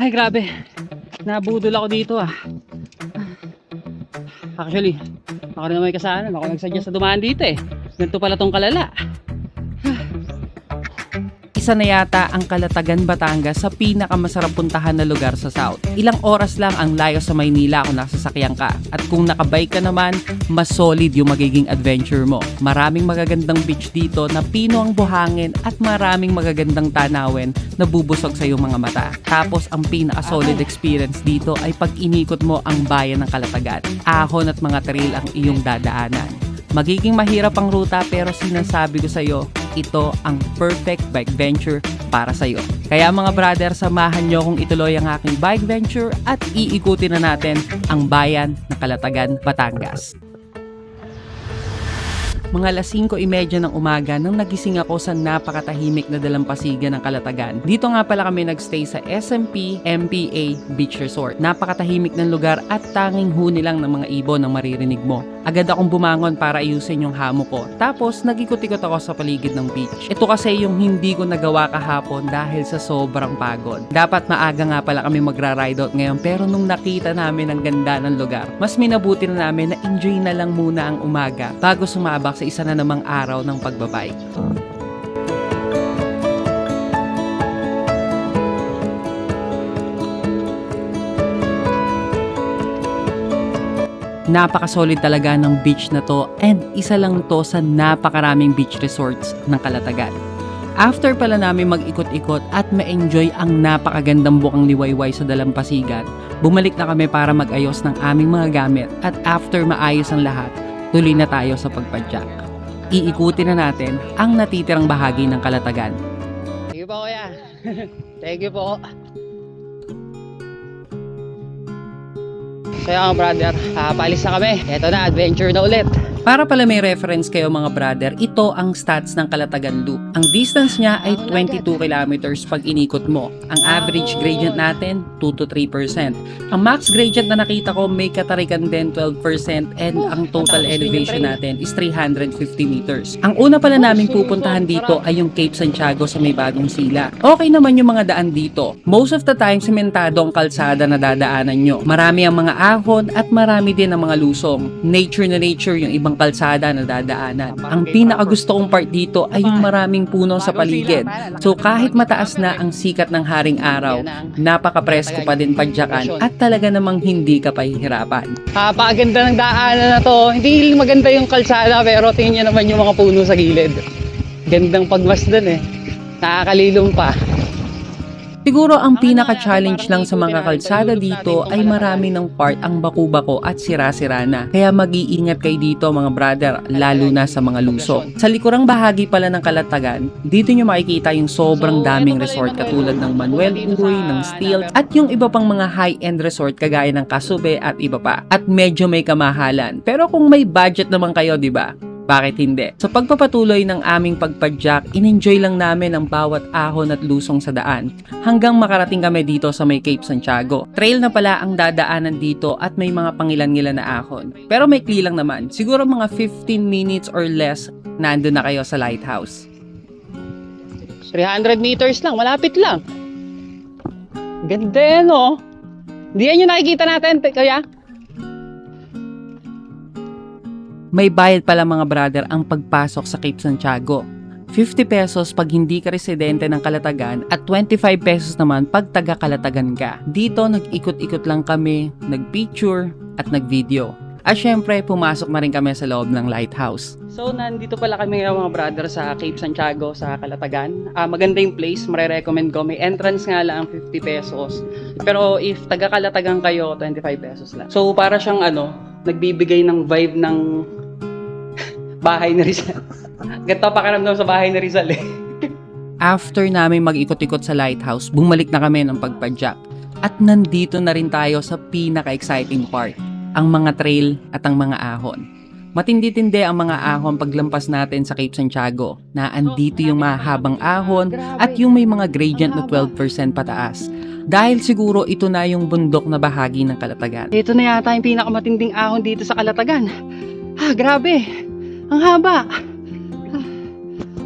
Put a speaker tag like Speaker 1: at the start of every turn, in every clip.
Speaker 1: Ay, grabe. Nabudol ako dito ah. Actually, ako rin naman kasalanan. Ako nagsadya sa dumaan dito eh. Ganito pala tong kalala.
Speaker 2: Isa na yata ang Kalatagan, Batangas sa pinakamasarap puntahan na lugar sa South. Ilang oras lang ang layo sa Maynila kung nasasakyan ka. At kung nakabike ka naman, mas solid yung magiging adventure mo. Maraming magagandang beach dito na pino ang buhangin at maraming magagandang tanawin na bubusog sa iyong mga mata. Tapos ang pinaka-solid experience dito ay pag inikot mo ang bayan ng Kalatagan. Ahon at mga trail ang iyong dadaanan. Magiging mahirap ang ruta pero sinasabi ko sa iyo, ito ang perfect bike venture para sa iyo. Kaya mga brother, samahan nyo kung ituloy ang aking bike venture at iikutin na natin ang bayan ng Kalatagan, Batangas. Mga alas 5.30 ng umaga nang nagising ako sa napakatahimik na dalampasigan ng Kalatagan. Dito nga pala kami nagstay sa SMP MPA Beach Resort. Napakatahimik ng lugar at tanging huni lang ng mga ibon ang maririnig mo. Agad akong bumangon para ayusin yung hamo ko. Tapos nagikot-ikot ako sa paligid ng beach. Ito kasi yung hindi ko nagawa kahapon dahil sa sobrang pagod. Dapat maaga nga pala kami magra-ride out ngayon pero nung nakita namin ang ganda ng lugar, mas minabuti na namin na enjoy na lang muna ang umaga bago sumabak sa isa na namang araw ng pagbabike. Napaka-solid talaga ng beach na to and isa lang to sa napakaraming beach resorts ng Kalatagan. After pala namin mag-ikot-ikot at ma-enjoy ang napakagandang bukang liwayway sa dalampasigan, bumalik na kami para mag-ayos ng aming mga gamit at after maayos ang lahat, tuloy na tayo sa pagpadyak. Iikutin na natin ang natitirang bahagi ng Kalatagan.
Speaker 1: Thank you po, kuya. Thank you po. So mga brother, ah, paalis na kami. Ito na, adventure na ulit.
Speaker 2: Para pala may reference kayo mga brother, ito ang stats ng Kalatagan Loop. Ang distance niya ay 22 kilometers pag inikot mo. Ang average gradient natin, 2 to 3%. Ang max gradient na nakita ko may katarikan din 12% and ang total elevation natin is 350 meters. Ang una pala namin pupuntahan dito ay yung Cape Santiago sa may bagong sila. Okay naman yung mga daan dito. Most of the time, sementado ang kalsada na dadaanan nyo. Marami ang mga ahon at marami din ang mga lusong. Nature na nature yung ibang kalsada na dadaanan. Ang pinakagusto kong part dito ay yung maraming puno sa paligid. So kahit mataas na ang sikat ng haring araw, napaka-presko pa din padyakan at talaga namang hindi ka pahihirapan.
Speaker 1: Napakaganda ng daanan na to. Hindi maganda yung kalsada pero tingnan nyo naman yung mga puno sa gilid. Gandang pagmasdan eh. Nakakalilong pa.
Speaker 2: Siguro ang pinaka-challenge lang sa mga kalsada dito ay marami ng part ang baku-bako at sira-sira na. Kaya mag-iingat kayo dito mga brother, lalo na sa mga lusong. Sa likurang bahagi pala ng Kalatagan, dito nyo makikita yung sobrang daming resort katulad ng Manuel Uy, ng Steel, at yung iba pang mga high-end resort kagaya ng Kasube at iba pa. At medyo may kamahalan. Pero kung may budget naman kayo, di ba? Bakit hindi? Sa pagpapatuloy ng aming pagpadyak, in-enjoy lang namin ang bawat ahon at lusong sa daan hanggang makarating kami dito sa may Cape Santiago. Trail na pala ang dadaanan dito at may mga pangilan-ngilan na ahon. Pero may lang naman, siguro mga 15 minutes or less nandun na kayo sa lighthouse.
Speaker 1: 300 meters lang, malapit lang. Ganda yan oh. Hindi yan yung nakikita natin, kaya?
Speaker 2: May bayad pala mga brother ang pagpasok sa Cape Santiago. 50 pesos pag hindi ka residente ng Kalatagan at 25 pesos naman pag taga Kalatagan ka. Dito nag-ikot-ikot lang kami, nag-picture at nag-video. At syempre, pumasok na rin kami sa loob ng lighthouse.
Speaker 1: So, nandito pala kami ngayon mga brother sa Cape Santiago sa Calatagan. Ah, maganda yung place, mare-recommend ko. May entrance nga lang 50 pesos. Pero if taga Calatagan kayo, 25 pesos lang. So, para siyang ano, nagbibigay ng vibe ng bahay ni Rizal. Ganito pakiramdam sa bahay ni Rizal eh.
Speaker 2: After namin mag-ikot-ikot sa lighthouse, bumalik na kami ng pagpadyak. At nandito na rin tayo sa pinaka-exciting part, ang mga trail at ang mga ahon. Matindi-tindi ang mga ahon paglampas natin sa Cape Santiago na andito yung mahabang ahon at yung may mga gradient na 12% pataas. Dahil siguro ito na yung bundok na bahagi ng Kalatagan.
Speaker 1: Ito na yata yung pinakamatinding ahon dito sa Calatagan. Ah, grabe. Ang haba.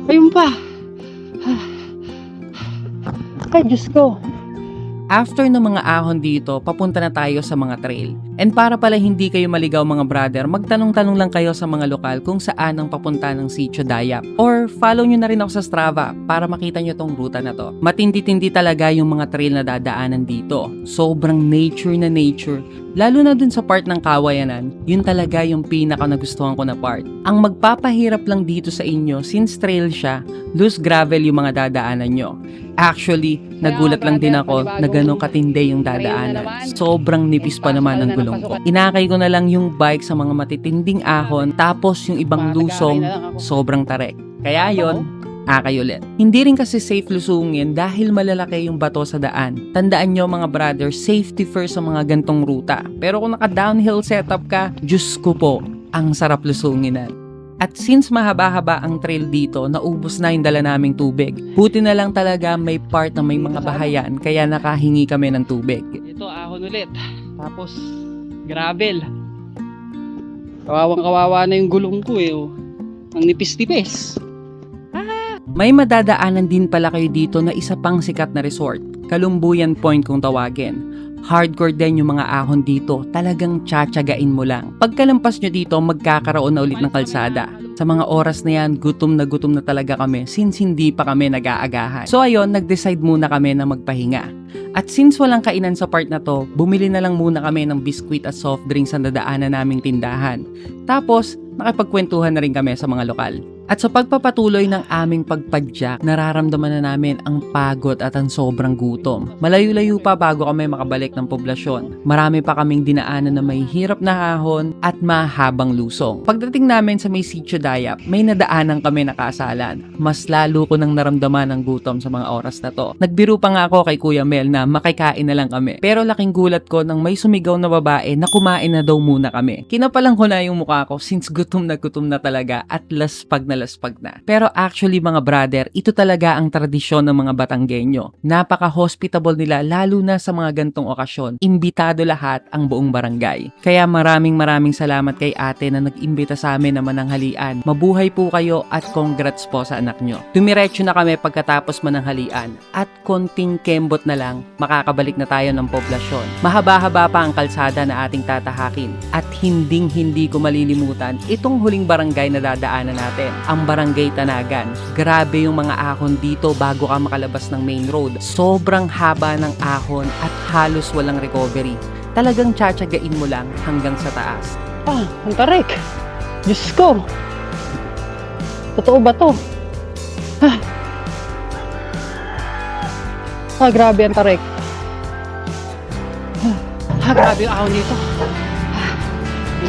Speaker 1: Ayun pa. Ay, Diyos ko.
Speaker 2: After ng mga ahon dito, papunta na tayo sa mga trail. And para pala hindi kayo maligaw mga brother, magtanong-tanong lang kayo sa mga lokal kung saan ang papunta ng Sitio Dayap. Or follow nyo na rin ako sa Strava para makita nyo tong ruta na to. Matindi-tindi talaga yung mga trail na dadaanan dito. Sobrang nature na nature. Lalo na dun sa part ng Kawayanan, yun talaga yung pinaka nagustuhan ko na part. Ang magpapahirap lang dito sa inyo, since trail siya, loose gravel yung mga dadaanan nyo. Actually, nagulat lang din ako na ganong katindi yung dadaanan. Sobrang nipis pa naman ang gulong ko. Inakay ko na lang yung bike sa mga matitinding ahon, tapos yung ibang lusong, sobrang tarek. Kaya yon, akay ulit. Hindi rin kasi safe lusungin dahil malalaki yung bato sa daan. Tandaan nyo mga brother, safety first sa mga gantong ruta. Pero kung naka-downhill setup ka, Diyos ko po, ang sarap lusunginan. At since mahaba-haba ang trail dito, naubos na yung dala naming tubig. Buti na lang talaga may part na may mga bahayan, kaya nakahingi kami ng tubig.
Speaker 1: Ito, ahon ulit. Tapos, gravel. Kawawang kawawa na yung gulong ko eh. Oh. Ang nipis-nipis.
Speaker 2: May madadaanan din pala kayo dito na isa pang sikat na resort, Kalumbuyan Point kung tawagin. Hardcore din yung mga ahon dito, talagang tsatsagain mo lang. Pagkalampas nyo dito, magkakaroon na ulit ng kalsada. Sa mga oras na yan, gutom na gutom na talaga kami since hindi pa kami nag-aagahan. So ayun, nag-decide muna kami na magpahinga. At since walang kainan sa part na to, bumili na lang muna kami ng biskwit at soft drinks sa dadaanan naming tindahan. Tapos, nakipagkwentuhan na rin kami sa mga lokal. At sa pagpapatuloy ng aming pagpadyak, nararamdaman na namin ang pagod at ang sobrang gutom. Malayo-layo pa bago kami makabalik ng poblasyon. Marami pa kaming dinaanan na may hirap na ahon at mahabang lusong. Pagdating namin sa may sitio Dayap, may nadaanan kami na kasalan. Mas lalo ko nang naramdaman ang gutom sa mga oras na to. Nagbiro pa nga ako kay Kuya Mel na makikain na lang kami. Pero laking gulat ko nang may sumigaw na babae na kumain na daw muna kami. Kinapalang ko na yung mukha ko since gutom na gutom na talaga at laspag na laspag na. Pero actually mga brother, ito talaga ang tradisyon ng mga Batanggenyo. Napaka-hospitable nila lalo na sa mga gantong okasyon. Imbitado lahat ang buong barangay. Kaya maraming maraming salamat kay ate na nag-imbita sa amin na mananghalian. Mabuhay po kayo at congrats po sa anak nyo. Dumiretso na kami pagkatapos mananghalian at konting kembot na lang makakabalik na tayo ng poblasyon. Mahaba-haba pa ang kalsada na ating tatahakin at hinding hindi ko malilimutan itong huling barangay na dadaanan natin, ang Barangay Tanagan. Grabe yung mga ahon dito bago ka makalabas ng main road. Sobrang haba ng ahon at halos walang recovery. Talagang tsatsagain mo lang hanggang sa taas.
Speaker 1: Ah, ang tarik. Diyos ko. Totoo ba to? Ah, ah grabe ang tarik. Ah, ah, grabe yung ahon dito. Ah,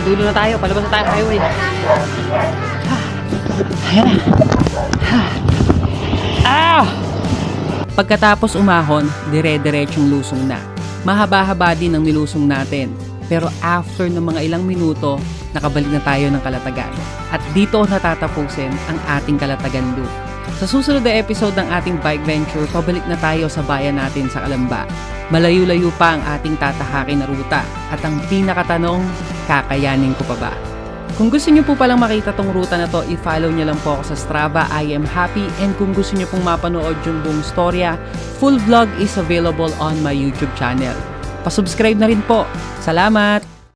Speaker 1: dulo na tayo. Palabas na tayo highway. Ayan. Ah.
Speaker 2: Pagkatapos umahon, dire-diretsong lusong na. Mahaba-haba din ang nilusong natin. Pero after ng mga ilang minuto, nakabalik na tayo ng kalatagan. At dito natatapusin ang ating kalatagan loop. Sa susunod na episode ng ating bike venture, pabalik na tayo sa bayan natin sa Kalamba. Malayo-layo pa ang ating tatahakin na ruta. At ang pinakatanong, kakayanin ko pa ba? Kung gusto niyo po palang makita tong ruta na to, i-follow niyo lang po ako sa Strava, I am happy. And kung gusto niyo pong mapanood yung buong storya, full vlog is available on my YouTube channel. Pasubscribe na rin po. Salamat!